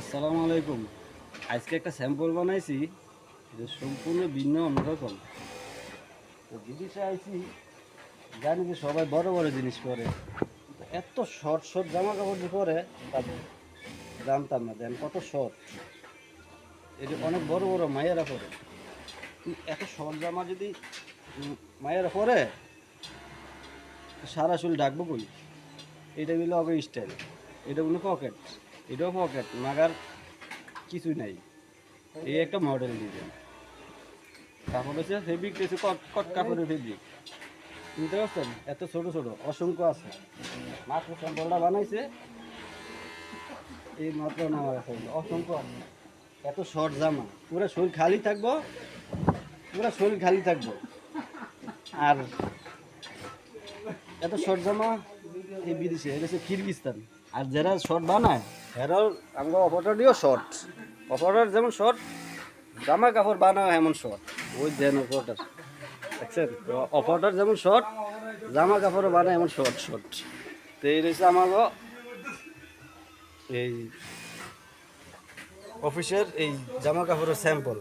আসসালামু আলাইকুম। আজকে একটা স্যাম্পল বানাইছি যে সম্পূর্ণ ভিন্ন, অন্যরকম। তো জিনিসটা আইছি জানি যে সবাই বড় বড় জিনিস তো এত শর্ট শর্ট জামা কাপড় যে পরে জানতাম না, দেন কত শর্ট। এটা অনেক বড় বড় মায়েরা পরে। এত শর্ট জামা যদি মায়েরা পরে সারা চুল ডাকবো কই? এটা হলো অগে স্টাইল এটা হলো পকেট এটাও পকেট মাগার কিছুই নাই। এই একটা মডেল ডিজাইন কাপড় হচ্ছে ফেব্রিক হচ্ছে কট কট কাপড়ের ফেব্রিক বুঝতে পারছেন? এত ছোট ছোট, অসংখ্য আছে। মাত্র স্যাম্পলটা বানাইছে। এই মাত্র নামার আছে। অসংখ্য এত শর্ট জামা। পুরো শরীর খালি থাকব। পুরো শরীর খালি থাকব। আর এত শর্ট জামা এই বিদেশে, এটা হচ্ছে কিরগিস্তান। আর যারা শর্ট বানায়, এরাও আমরা অপারেটরটিও শর্ট অপারেটর যেমন শর্ট জামা কাপড় বানায় এমন শর্ট ওই দেন অপারেটর দেখছেন? অপারেটর যেমন শর্ট জামা কাপড়ও বানায় এমন শর্ট শর্ট তো এই রয়েছে আমাকে এই অফিসের এই জামা কাপড়ের স্যাম্পল